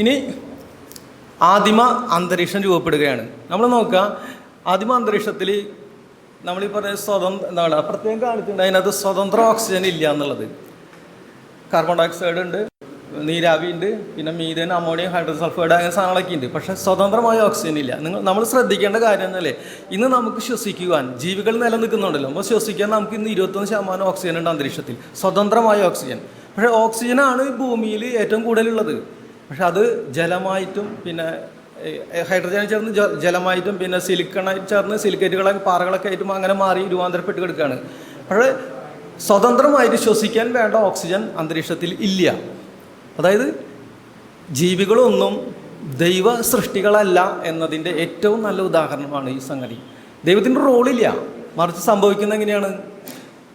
ഇനി ആദിമ അന്തരീക്ഷം രൂപപ്പെടുകയാണ്. നമ്മൾ നോക്കുക ആദിമ അന്തരീക്ഷത്തിൽ നമ്മളീ പറയുന്ന സ്വതന്ത്ര എന്താണ് പ്രത്യേകം കാണിച്ചിട്ടുണ്ട് അതിനകത്ത് സ്വതന്ത്ര ഓക്സിജൻ ഇല്ല എന്നുള്ളത്. കാർബൺ ഡയോക്സൈഡ് ഉണ്ട് നീരാവി ഉണ്ട് പിന്നെ മീതൻ അമോണിയം ഹൈഡ്രജൻ സൾഫൈഡ് അങ്ങനെ സാധനങ്ങളൊക്കെ ഉണ്ട്. പക്ഷെ സ്വതന്ത്രമായ ഓക്സിജൻ ഇല്ല. നിങ്ങൾ നമ്മൾ ശ്രദ്ധിക്കേണ്ട കാര്യം എന്നല്ലേ ഇന്ന് നമുക്ക് ശ്വസിക്കുവാൻ ജീവികൾ നിലനിൽക്കുന്നുണ്ടല്ലോ. അപ്പോൾ ശ്വസിക്കാൻ നമുക്ക് ഇന്ന് ഇരുപത്തൊന്ന് ശതമാനം ഓക്സിജൻ ഉണ്ട് അന്തരീക്ഷത്തിൽ. സ്വതന്ത്രമായ ഓക്സിജൻ പക്ഷേ ഓക്സിജനാണ് ഈ ഭൂമിയിൽ ഏറ്റവും കൂടുതലുള്ളത്. പക്ഷെ അത് ജലമായിട്ടും പിന്നെ ഹൈഡ്രജൻ ചേർന്ന് ജലമായിട്ടും പിന്നെ സിലിക്കണായിട്ട് ചേർന്ന് സിലിക്കേറ്റുകളൊക്കെ പാറകളൊക്കെ ആയിട്ടും അങ്ങനെ മാറി രൂപാന്തരപ്പെട്ട് കിടക്കുകയാണ്. പക്ഷേ സ്വതന്ത്രമായിട്ട് ശ്വസിക്കാൻ വേണ്ട ഓക്സിജൻ അന്തരീക്ഷത്തിൽ ഇല്ല. അതായത് ജീവികളൊന്നും ദൈവ സൃഷ്ടികളല്ല എന്നതിന്റെ ഏറ്റവും നല്ല ഉദാഹരണമാണ് ഈ സംഗതി. ദൈവത്തിന്റെ റോളില്ല മറിച്ച് സംഭവിക്കുന്നത് എങ്ങനെയാണ്?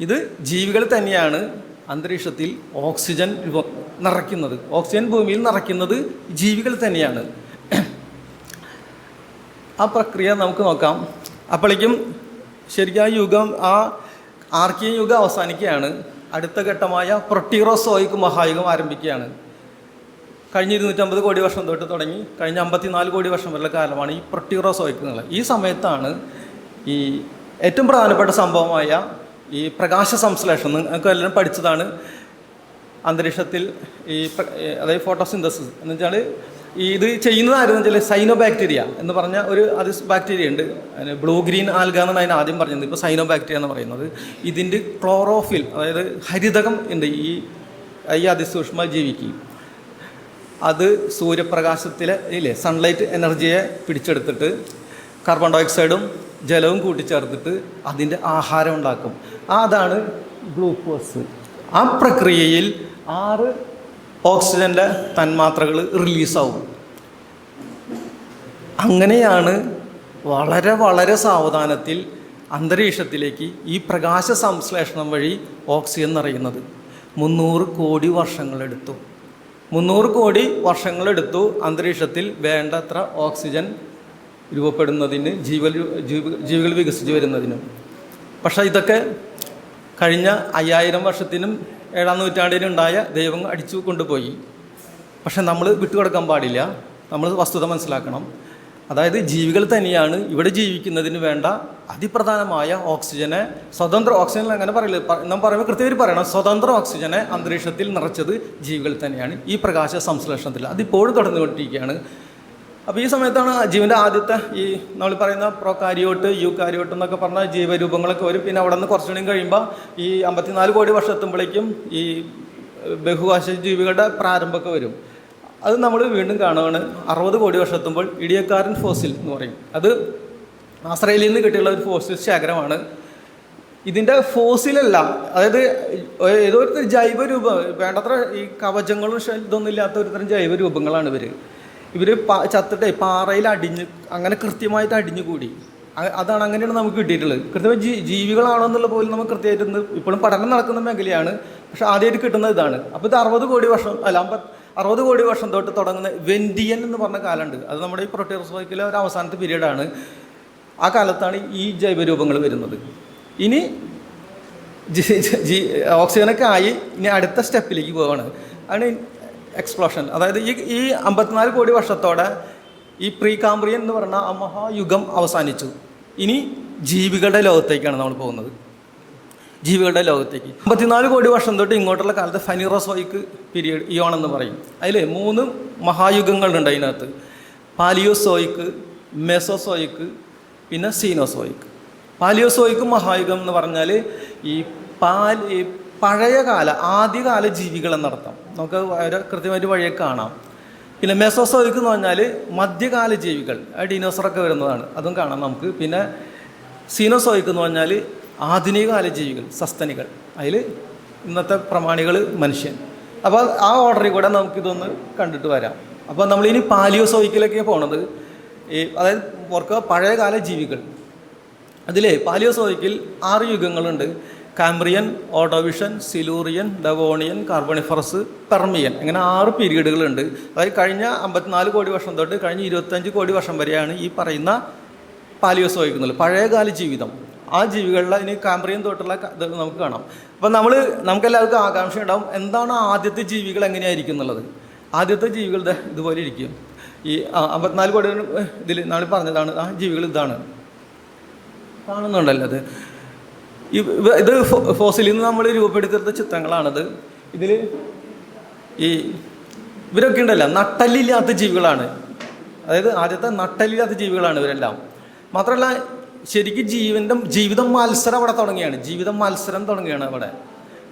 ഇത് ജീവികൾ തന്നെയാണ് അന്തരീക്ഷത്തിൽ ഓക്സിജൻ നിറയ്ക്കുന്നത്. ഓക്സിജൻ ഭൂമിയിൽ നിറയ്ക്കുന്നത് ജീവികൾ തന്നെയാണ്. ആ പ്രക്രിയ നമുക്ക് നോക്കാം. അപ്പോഴേക്കും ശരിക്കും ആ യുഗം ആ ആർക്കിയ യുഗം അവസാനിക്കുകയാണ്. അടുത്ത ഘട്ടമായ പ്രൊട്ടീറോസോയിക് മഹായുഗം ആരംഭിക്കുകയാണ്. കഴിഞ്ഞ ഇരുന്നൂറ്റമ്പത് കോടി വർഷം തൊട്ട് തുടങ്ങി കഴിഞ്ഞ അമ്പത്തിനാല് കോടി വർഷം വരെയുള്ള കാലമാണ് ഈ പ്രൊട്ടീറോസോയിക് എന്നുള്ളത് ഈ സമയത്താണ് ഈ ഏറ്റവും പ്രധാനപ്പെട്ട സംഭവമായ ഈ പ്രകാശ സംശ്ലേഷണം നിങ്ങൾക്ക് എല്ലാവരും പഠിച്ചതാണ്. അന്തരീക്ഷത്തിൽ ഈ അതായത് ഫോട്ടോസിന്തസിസ്. എന്ന് വെച്ചാൽ ഈ ഇത് ചെയ്യുന്നതായിരുന്നു വെച്ചാൽ സൈനോ ബാക്ടീരിയ എന്ന് പറഞ്ഞ ഒരു അത് ബാക്ടീരിയ ഉണ്ട്. അതിന് ബ്ലൂ ഗ്രീൻ ആൽഗ എന്നാണ് അതിന് ആദ്യം പറഞ്ഞത്. ഇപ്പോൾ സൈനോ ബാക്ടീരിയ എന്ന് പറയുന്നത്. ഇതിന്റെ ക്ലോറോഫിൽ അതായത് ഹരിതകം ഉണ്ട് ഈ ഈ അതിസൂക്ഷ്മ ജീവിക്ക് അത് സൂര്യപ്രകാശത്തിലെ ഇല്ലേ സൺലൈറ്റ് എനർജിയെ പിടിച്ചെടുത്തിട്ട് കാർബൺ ഡയോക്സൈഡും ജലവും കൂട്ടിച്ചേർത്തിട്ട് അതിന്റെ ആഹാരം ഉണ്ടാക്കും. അതാണ് ഗ്ലൂക്കോസ്. ആ പ്രക്രിയയിൽ ആറ് ഓക്സിജന്റെ തന്മാത്രകൾ റിലീസാവും. അങ്ങനെയാണ് വളരെ വളരെ സാവധാനത്തിൽ അന്തരീക്ഷത്തിലേക്ക് ഈ പ്രകാശ സംശ്ലേഷണം വഴി ഓക്സിജൻ നിറയുന്നത്. മുന്നൂറ് കോടി വർഷങ്ങളെടുത്തു. മുന്നൂറ് കോടി വർഷങ്ങളെടുത്തു അന്തരീക്ഷത്തിൽ വേണ്ടത്ര ഓക്സിജൻ രൂപപ്പെടുന്നതിന് ജീവ- ജീവികൾ വികസിച്ച് വരുന്നതിനും. പക്ഷേ ഇതൊക്കെ കഴിഞ്ഞ അയ്യായിരം വർഷത്തിനും ഏഴാം നൂറ്റാണ്ടിനും ഉണ്ടായ ദൈവം അടിച്ചു കൊണ്ടുപോയി. പക്ഷെ നമ്മൾ വിട്ടുകൊടുക്കാൻ പാടില്ല. നമ്മൾ വസ്തുത മനസ്സിലാക്കണം. അതായത് ജീവികൾ തന്നെയാണ് ഇവിടെ ജീവിക്കുന്നതിന് വേണ്ട അതിപ്രധാനമായ ഓക്സിജനെ സ്വതന്ത്ര ഓക്സിജൻ അങ്ങനെ പറയില്ല? നമ്മൾ പറയുമ്പോൾ കൃത്യമായി പറയണം. സ്വതന്ത്ര ഓക്സിജനെ അന്തരീക്ഷത്തിൽ നിറച്ചത് ജീവികൾ തന്നെയാണ്. ഈ പ്രകാശ സംശ്ലേഷണത്തിൽ. അതിപ്പോഴും തുടർന്നുകൊണ്ടിരിക്കുകയാണ്. അപ്പോൾ ഈ സമയത്താണ് ജീവന്റെ ആദ്യത്തെ ഈ നമ്മൾ പറയുന്ന പ്രോ കാര്യോട്ട് യു കാര്യോട്ട് എന്നൊക്കെ പറഞ്ഞ ജീവരൂപങ്ങളൊക്കെ വരും. പിന്നെ അവിടെ നിന്ന് കുറച്ചുകൂടി കഴിയുമ്പോൾ ഈ അമ്പത്തിനാല് കോടി വർഷം എത്തുമ്പോഴേക്കും ഈ ബഹുവാശ ജീവികളുടെ പ്രാരംഭമൊക്കെ വരും. അത് നമ്മൾ വീണ്ടും കാണുകയാണ് അറുപത് കോടി വർഷം എത്തുമ്പോൾ ഇടിയക്കാരൻ ഫോസിൽ എന്ന് പറയും. അത് ആസ്ട്രേലിയയിൽ നിന്ന് കിട്ടിയുള്ള ഒരു ഫോസിൽ ശേഖരമാണ്. ഇതിന്റെ ഫോസിലല്ല അതായത് ഏതോ ഒരു രൂപം വേണ്ടത്ര ഈ കവചങ്ങളും ഇതൊന്നും ഇല്ലാത്ത ഒരുതരം ജൈവരൂപങ്ങളാണ് ജൈവ രൂപങ്ങളാണ് ഇവർ ഇവർ ചത്തിട്ടേ പാറയിൽ അടിഞ്ഞ് അങ്ങനെ കൃത്യമായിട്ട് അടിഞ്ഞു കൂടി അതാണ് അങ്ങനെയാണ് നമുക്ക് കിട്ടിയിട്ടുള്ളത്. കൃത്യമായി ജീ ജീവികളാണോ എന്നുള്ള പോലും നമുക്ക് കൃത്യമായിട്ട് ഇപ്പോഴും പഠനം നടക്കുന്ന മേഖലയാണ്. പക്ഷെ ആദ്യമായിട്ട് കിട്ടുന്ന ഇതാണ്. അപ്പോൾ ഇത് അറുപത് കോടി വർഷം അല്ല അമ്പത് അറുപത് കോടി വർഷം തൊട്ട് തുടങ്ങുന്ന വെൻഡിയൻ എന്ന് പറഞ്ഞ കാലമുണ്ട്. അത് നമ്മുടെ ഈ പ്രൊട്ടേറോസോയിക്കിലെ ഒരു അവസാനത്തെ പീരീഡാണ് ആ കാലത്താണ് ഈ ജൈവരൂപങ്ങൾ വരുന്നത്. ഇനി ജി- ഓക്സിജനൊക്കെ ആയി ഇനി അടുത്ത സ്റ്റെപ്പിലേക്ക് പോവാണ്. ആണ് എക്സ്പ്ലോഷൻ അതായത് ഈ ഈ അമ്പത്തിനാല് കോടി വർഷത്തോടെ ഈ പ്രീ കാംബ്രിയൻ എന്ന് പറഞ്ഞ ആ മഹായുഗം അവസാനിച്ചു. ഇനി ജീവികളുടെ ലോകത്തേക്കാണ് നമ്മൾ പോകുന്നത്. ജീവികളുടെ ലോകത്തേക്ക്. അമ്പത്തിനാല് കോടി വർഷം തൊട്ട് ഇങ്ങോട്ടുള്ള കാലത്ത് ഫനിറോസോയിക്ക് പീരിയഡ് ഇയോൺ എന്ന് പറയും. അതിൽ മൂന്ന് മഹായുഗങ്ങളുണ്ട് അതിനകത്ത്. പാലിയോസോയിക്ക് മെസോസോയിക്ക് പിന്നെ സീനോസോയിക്ക്. പാലിയോസോയിക്ക് മഹായുഗം എന്ന് പറഞ്ഞാൽ ഈ പാൽ പഴയകാല ആദ്യകാല ജീവികൾ എന്നർത്ഥം നമുക്ക് കൃത്യമായിട്ട് വഴിയെ കാണാം. പിന്നെ മെസോസോയിക്ക് എന്ന് പറഞ്ഞാൽ മധ്യകാല ജീവികൾ ഡിനോസറൊക്കെ വരുന്നതാണ്. അതും കാണാം നമുക്ക്. പിന്നെ സീനോസോയിക്ക് എന്ന് പറഞ്ഞാൽ ആധുനികകാല ജീവികൾ സസ്തനികൾ. അതിൽ ഇന്നത്തെ പ്രമാണികൾ മനുഷ്യൻ. അപ്പോൾ ആ ഓർഡറിൽ കൂടെ നമുക്കിതൊന്ന് കണ്ടിട്ട് വരാം. അപ്പോൾ നമ്മളിനി പാലിയോസോയിക്കിലേക്ക് പോണത്. ഈ അതായത് ഓർക്കുക പഴയകാല ജീവികൾ. അതിലെ പാലിയോസോയിക്കിൽ ആറ് യുഗങ്ങളുണ്ട്. Cambrian Ordovician Silurian Devonian Carboniferous Permian ഇങ്ങനെ ആറ് പീരീഡുകളുണ്ട് അതായത് കഴിഞ്ഞ അമ്പത്തിനാല് കോടി വർഷം തൊട്ട് കഴിഞ്ഞ ഇരുപത്തഞ്ച് കോടി വർഷം വരെയാണ് ഈ പറയുന്ന പാലിയോസോയിക് എന്നുള്ളത് പഴയകാല ജീവിതം. ആ ജീവികളിലെ ഇനി കാംബ്രിയൻ തൊട്ടുള്ള നമുക്ക് കാണാം. അപ്പം നമ്മൾ നമുക്കെല്ലാവർക്കും ആകാംക്ഷ ഉണ്ടാവും എന്താണ് ആദ്യത്തെ ജീവികൾ എങ്ങനെയായിരിക്കും എന്നുള്ളത്. ആദ്യത്തെ ജീവികൾ ഇതുപോലെ ഇരിക്കും. ഈ അമ്പത്തിനാല് കോടി ഇതിൽ നാളെ പറഞ്ഞതാണ് ആ ജീവികൾ ഇതാണ്. കാണുന്നുണ്ടല്ലോ അത്. ഇത് ഫോസിലിൽ നിന്ന് നമ്മൾ രൂപപ്പെടുത്തിയെടുത്ത ചിത്രങ്ങളാണത്. ഇതിൽ ഈ ഇവരൊക്കെ ഉണ്ടല്ലോ നട്ടല്ലില്ലാത്ത ജീവികളാണ്. അതായത് ആദ്യത്തെ നട്ടല്ലില്ലാത്ത ജീവികളാണ് ഇവരെല്ലാം. മാത്രമല്ല ശരിക്കും ജീവന്റെ ജീവിതം മത്സരം അവിടെ തുടങ്ങിയാണ്. ജീവിതം മത്സരം തുടങ്ങിയാണ് അവിടെ.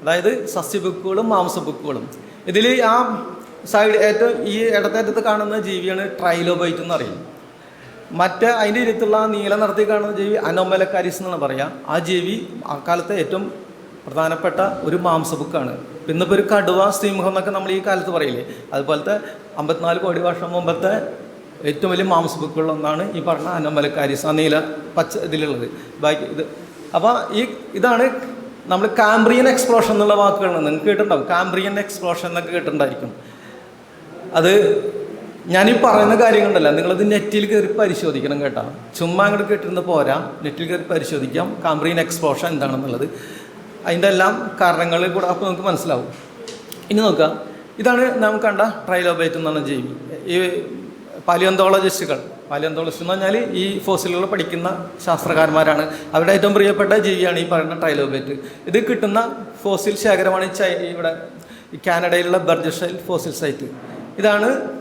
അതായത് സസ്യബുക്കുകളും മാംസബുക്കുകളും. ഇതിൽ ആ സൈഡ് ഏറ്റവും ഈ ഇടത്തേറ്റത്ത് കാണുന്ന ജീവിയാണ് ട്രൈലോബൈറ്റ് എന്ന് പറയും മറ്റ് അതിന്റെ ഇരുത്തുള്ള നീല നിറത്തിൽ കാണുന്ന ജീവി അനോമലക്കാരിസ് എന്നാണ് പറയുക. ആ ജീവി അക്കാലത്തെ ഏറ്റവും പ്രധാനപ്പെട്ട ഒരു മാംസബുക്കാണ് ഇപ്പോൾ ഒരു കടുവ സിംഹം എന്നൊക്കെ നമ്മൾ ഈ കാലത്ത് പറയില്ലേ? അതുപോലത്തെ അമ്പത്തിനാല് കോടി വർഷം മുമ്പത്തെ ഏറ്റവും വലിയ മാംസബുക്കുകളൊന്നാണ് ഈ പറഞ്ഞ അനോമലക്കാരിസ് ആ നീല പച്ച ഇതിലുള്ളത്. ബാക്കി ഇത് അപ്പോൾ ഈ ഇതാണ് നമ്മൾ കാംബ്രിയൻ എക്സ്പ്ലോഷൻ എന്നുള്ള വാക്കുകളാണ്. നിങ്ങൾക്ക് കേട്ടിട്ടുണ്ടാവും. കാംബ്രിയൻ എക്സ്പ്ലോഷൻ എന്നൊക്കെ കേട്ടിട്ടുണ്ടായിരിക്കും. അത് ഞാനീ പറയുന്ന കാര്യങ്ങളുണ്ടല്ലോ. നിങ്ങളത് നെറ്റിൽ കയറി പരിശോധിക്കണം കേട്ടോ. ചുമ്മാ അങ്ങോട്ട് കേട്ടിരുന്ന് പോരാ. നെറ്റിൽ കയറി പരിശോധിക്കാം. കാംബ്രീൻ എക്സ്പോഷർ എന്താണെന്നുള്ളത്. അതിന്റെ എല്ലാം കാരണങ്ങൾ കൂടെ അപ്പോൾ നമുക്ക് മനസ്സിലാവും. ഇനി നോക്കാം. ഇതാണ് നാം കണ്ട ട്രൈലോബൈറ്റ് എന്നാണ് ജീവി. ഈ പാലിയോന്തോളജിസ്റ്റുകൾ പാലിയോന്തോളജിസ്റ്റ് എന്ന് പറഞ്ഞാൽ ഈ ഫോസിലുകൾ പഠിക്കുന്ന ശാസ്ത്രകാരന്മാരാണ്. അവരുടെ ഏറ്റവും പ്രിയപ്പെട്ട ജീവിയാണ് ഈ പറയുന്ന ട്രൈലോബൈറ്റ് ഇത് കിട്ടുന്ന ഫോസിൽ ശേഖരമാണ് ഇവിടെ കാനഡയിലുള്ള ബർജഷൈൽ ഫോസിൽ സൈറ്റ് ഇതാണ്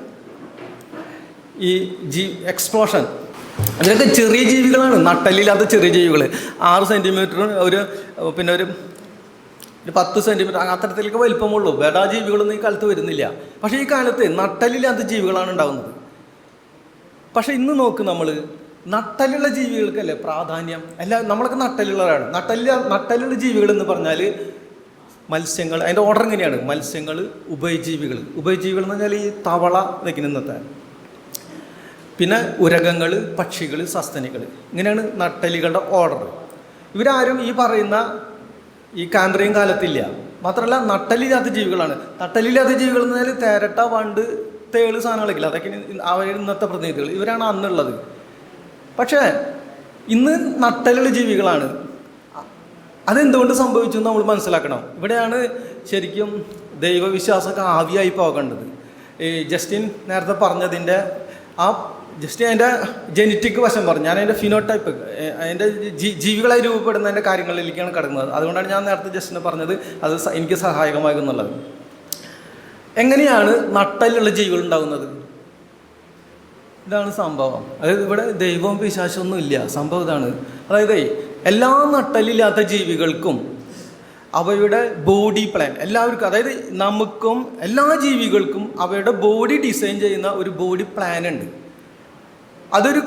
ഈ ജീ എക്സ്പ്ലോഷൻ. അതിനൊക്കെ ചെറിയ ജീവികളാണ് നട്ടലില്ലാത്ത ചെറിയ ജീവികൾ ആറ് സെന്റിമീറ്റർ ഒരു പിന്നെ ഒരു ഒരു പത്ത് സെന്റിമീറ്റർ അത്തരത്തിലൊക്കെ വലിപ്പമുള്ളൂ. ബെഡാ ജീവികളൊന്നും ഈ കാലത്ത് വരുന്നില്ല. പക്ഷേ ഈ കാലത്ത് നട്ടലില്ലാത്ത ജീവികളാണ് ഉണ്ടാകുന്നത് പക്ഷേ ഇന്ന് നോക്ക് നമ്മൾ നട്ടലുള്ള ജീവികൾക്കല്ലേ പ്രാധാന്യം? അല്ല നമ്മളൊക്കെ നട്ടലുള്ളവരാണ് നട്ടല്ല നട്ടലുള്ള ജീവികൾ എന്ന് പറഞ്ഞാൽ മത്സ്യങ്ങൾ അതിന്റെ ഓർഡർ എങ്ങനെയാണ് മത്സ്യങ്ങൾ ഉഭയജീവികൾ ഉഭയജീവികൾ എന്ന് പറഞ്ഞാൽ ഈ തവള ഇതൊക്കെ ഇന്നത്തെ പിന്നെ ഉരകങ്ങൾ പക്ഷികൾ സസ്തനികൾ ഇങ്ങനെയാണ് നട്ടലികളുടെ ഓർഡർ ഇവരാരും ഈ പറയുന്ന ഈ കാന്ത്രയും കാലത്തില്ല. മാത്രമല്ല നട്ടലില്ലാത്ത ജീവികളാണ് നട്ടലില്ലാത്ത ജീവികൾ എന്ന് പറഞ്ഞാൽ തേരട്ട വണ്ട് തേൾ സാധനങ്ങളൊക്കെ അതൊക്കെ അവർ ഇന്നത്തെ പ്രതിനിധികൾ. ഇവരാണ് അന്നുള്ളത്. പക്ഷേ ഇന്ന് നട്ടലുള്ള ജീവികളാണ്. അതെന്തുകൊണ്ട് സംഭവിച്ചു നമ്മൾ മനസ്സിലാക്കണം. ഇവിടെയാണ് ശരിക്കും ദൈവവിശ്വാസമൊക്കെ ആവിയായി പോകേണ്ടത്. ഈ ജസ്റ്റിൻ നേരത്തെ പറഞ്ഞതിന്റെ ആ ജസ്റ്റ് അതിന്റെ ജനറ്റിക് വശം പറഞ്ഞു. ഞാൻ അതിന്റെ ഫിനോടൈപ്പ് അതിന്റെ ജീവികളായി രൂപപ്പെടുന്നതിന്റെ കാര്യങ്ങളിലേക്കാണ് കടക്കുന്നത്. അതുകൊണ്ടാണ് ഞാൻ നേരത്തെ ജസ്റ്റിന് പറഞ്ഞത് അത് എനിക്ക് സഹായകമാകുന്നുള്ളത്. എങ്ങനെയാണ് നട്ടലുള്ള ജീവികൾ ഉണ്ടാകുന്നത്? ഇതാണ് സംഭവം. അതായത് ഇവിടെ ദൈവവും പിശാശൊന്നും ഇല്ല. സംഭവം ഇതാണ്. അതായത് എല്ലാ നട്ടലില്ലാത്ത ജീവികൾക്കും അവയുടെ ബോഡി പ്ലാൻ എല്ലാവർക്കും അതായത് നമുക്കും എല്ലാ ജീവികൾക്കും അവയുടെ ബോഡി ഡിസൈൻ ചെയ്യുന്ന ഒരു ബോഡി പ്ലാൻ ഉണ്ട്. അതൊരു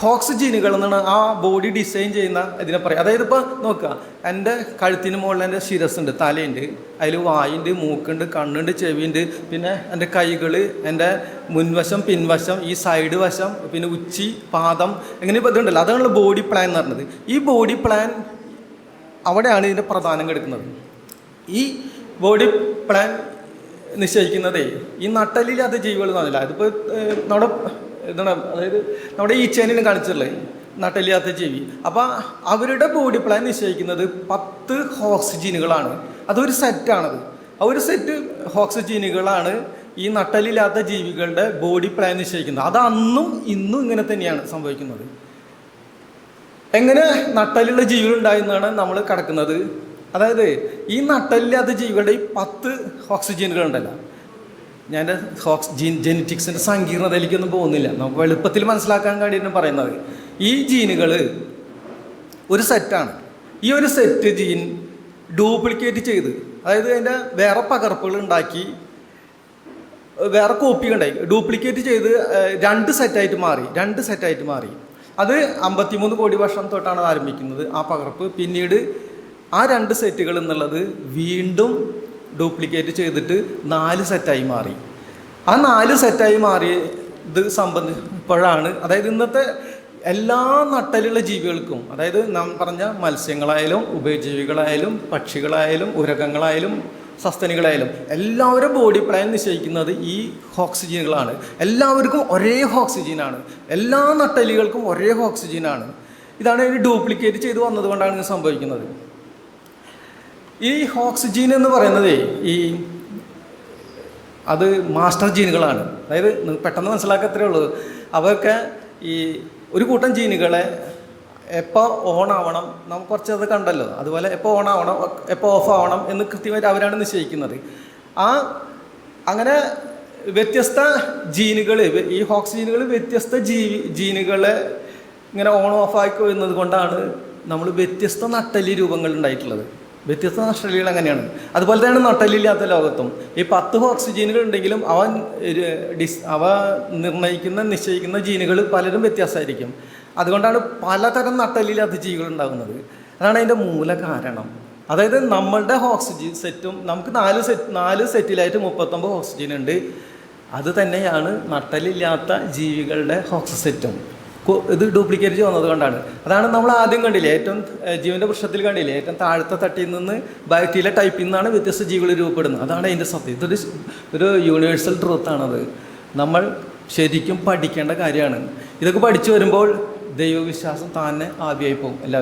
ഹോക്സ് ജീനുകൾ എന്നാണ് ആ ബോഡി ഡിസൈൻ ചെയ്യുന്ന ഇതിനെ പറയുക അതായത് ഇപ്പോൾ നോക്കുക എന്റെ കഴുത്തിന് മുകളിൽ എന്റെ ശിരസ്സുണ്ട് തലയുണ്ട് അതിൽ വായുണ്ട് മൂക്കുണ്ട് കണ്ണുണ്ട് ചെവിയുണ്ട് പിന്നെ എന്റെ കൈകൾ എന്റെ മുൻവശം പിൻവശം ഈ സൈഡ് വശം പിന്നെ ഉച്ചി പാദം അങ്ങനെ ഇപ്പോൾ ഇതുണ്ടല്ലോ. അതാണല്ലോ ബോഡി പ്ലാൻ എന്ന് പറഞ്ഞത്. ഈ ബോഡി പ്ലാൻ അവിടെയാണ് ഇതിന്റെ പ്രധാനം കിടക്കുന്നത്. ഈ ബോഡി പ്ലാൻ നിശ്ചയിക്കുന്നതേ ഈ നട്ടലിൽ അത് ജീവികൾ എന്ന് പറഞ്ഞില്ല അതിപ്പോൾ നമ്മുടെ എന്താണ് അതായത് നമ്മുടെ ഈ ഈച്ചേനെ കാണിച്ചിട്ടുള്ളത് നട്ടലില്ലാത്ത ജീവി അപ്പോൾ അവരുടെ ബോഡി പ്ലാൻ നിശ്ചയിക്കുന്നത് പത്ത് ഹോക്സിജീനുകളാണ് അതൊരു സെറ്റാണത് ആ ഒരു സെറ്റ് ഹോക്സിജീനുകളാണ് ഈ നട്ടലില്ലാത്ത ജീവികളുടെ ബോഡി പ്ലാൻ നിശ്ചയിക്കുന്നത്. അത് അന്നും ഇന്നും ഇങ്ങനെ തന്നെയാണ് സംഭവിക്കുന്നത്. എങ്ങനെ നട്ടലുള്ള ജീവികൾ നമ്മൾ കടക്കുന്നത്. അതായത് ഈ നട്ടലില്ലാത്ത ജീവികളുടെ ഈ പത്ത് ഓക്സിജനുകൾ ഉണ്ടല്ലോ. ഞാൻ ഹോക്സ് ജീൻ ജെനറ്റിക്സിന്റെ സങ്കീർണതയിലേക്കൊന്നും പോകുന്നില്ല. നമുക്ക് എളുപ്പത്തിൽ മനസ്സിലാക്കാൻ വേണ്ടിയിട്ട് പറയുന്നത് ഈ ജീനുകൾ ഒരു സെറ്റാണ്. ഈ ഒരു സെറ്റ് ജീൻ ഡ്യൂപ്ലിക്കേറ്റ് ചെയ്ത് അതായത് അതിന്റെ വേറെ പകർപ്പുകൾ ഉണ്ടാക്കി വേറെ കോപ്പി ഉണ്ടായി. ഡ്യൂപ്ലിക്കേറ്റ് ചെയ്ത് രണ്ട് സെറ്റായിട്ട് മാറി രണ്ട് സെറ്റായിട്ട് മാറി. അത് അമ്പത്തിമൂന്ന് കോടി വർഷം തൊട്ടാണ് ആരംഭിക്കുന്നത്. ആ പകർപ്പ്. പിന്നീട് ആ രണ്ട് സെറ്റുകൾ എന്നുള്ളത് വീണ്ടും ഡ്യൂപ്ലിക്കേറ്റ് ചെയ്തിട്ട് നാല് സെറ്റായി മാറി. ആ നാല് സെറ്റായി മാറിയത് സംബന്ധിപ്പോഴാണ് അതായത് ഇന്നത്തെ എല്ലാ നട്ടലുള്ള ജീവികൾക്കും അതായത് നാം പറഞ്ഞ മത്സ്യങ്ങളായാലും ഉഭയജീവികളായാലും പക്ഷികളായാലും ഉരകങ്ങളായാലും സസ്തനികളായാലും എല്ലാവരും ബോഡി പ്ലാൻ നിശ്ചയിക്കുന്നത് ഈ ഓക്സിജനുകളാണ് എല്ലാവർക്കും ഒരേ ഓക്സിജനാണ് എല്ലാ നട്ടലുകൾക്കും ഒരേ ഓക്സിജനാണ് ഇതാണ് ഇത് ഡ്യൂപ്ലിക്കേറ്റ് ചെയ്ത് വന്നതുകൊണ്ടാണ് ഇത് സംഭവിക്കുന്നത്. ഈ ഓക്സിജീൻ എന്ന് പറയുന്നത് ഈ അത് മാസ്റ്റർ ജീനുകളാണ്. അതായത് നി- പെട്ടെന്ന് മനസ്സിലാക്കത്രേ ഉള്ളൂ. അവർക്ക് ഈ ഒരു കൂട്ടം ജീനുകളെ എപ്പോൾ ഓൺ ആവണം നമുക്ക് കുറച്ച് അത് കണ്ടല്ലോ. അതുപോലെ എപ്പോൾ ഓൺ ആവണം എപ്പോൾ ഓഫ് ആവണം എന്ന് കൃത്യമായിട്ട് അവരാണ് നിശ്ചയിക്കുന്നത്. ആ അങ്ങനെ വ്യത്യസ്ത ജീനുകൾ ഈ ഹോക്സ് ജീനുകൾ വ്യത്യസ്ത ജീവി ജീനുകളെ ഇങ്ങനെ ഓൺ ഓഫ് ആക്കി എന്നതുകൊണ്ടാണ് കൊണ്ടാണ് നമ്മൾ വ്യത്യസ്ത നട്ടലി രൂപങ്ങൾ ഉണ്ടായിട്ടുള്ളത്. വ്യത്യസ്ത നഷ്ടലികൾ അങ്ങനെയാണ്. അതുപോലെ തന്നെ നട്ടലില്ലാത്ത ലോകത്തും. ഈ പത്ത് ഓക്സിജനുകൾ ഉണ്ടെങ്കിലും അവ ഒരു ഡിസ് അവ നിർണയിക്കുന്ന നിശ്ചയിക്കുന്ന ജീനുകൾ പലരും വ്യത്യാസമായിരിക്കും. അതുകൊണ്ടാണ് പലതരം നട്ടലില്ലാത്ത ജീവികൾ ഉണ്ടാകുന്നത്. അതാണ് അതിന്റെ മൂല കാരണം. അതായത് നമ്മളുടെ ഓക്സിജൻ സെറ്റും നമുക്ക് നാല് സെറ്റ് നാല് സെറ്റിലായിട്ട് മുപ്പത്തൊമ്പത് ഓക്സിജൻ ഉണ്ട്. അത് തന്നെയാണ് നട്ടലില്ലാത്ത ജീവികളുടെ ഓക്സിജൻ സെറ്റും ഇത് ഡ്യൂപ്ലിക്കേറ്റ് വന്നത് കൊണ്ടാണ്. അതാണ് നമ്മൾ ആദ്യം കണ്ടില്ലേ ഏറ്റവും ജീവന്റെ വൃക്ഷത്തിൽ കണ്ടില്ലേ ഏറ്റവും താഴത്തെ തട്ടിൽ നിന്ന് ബാക്ടീരിയ ടൈപ്പിൽ നിന്നാണ് വ്യത്യസ്ത ജീവികൾ രൂപപ്പെടുന്നത്. അതാണ് അതിന്റെ സത്യം. ഇതൊരു ഒരു യൂണിവേഴ്സൽ ട്രൂത്താണത് നമ്മൾ ശരിക്കും പഠിക്കേണ്ട കാര്യമാണ്. ഇതൊക്കെ പഠിച്ചു വരുമ്പോൾ ദൈവവിശ്വാസം തന്നെ ആവിയായി പോകും എല്ലാവരും.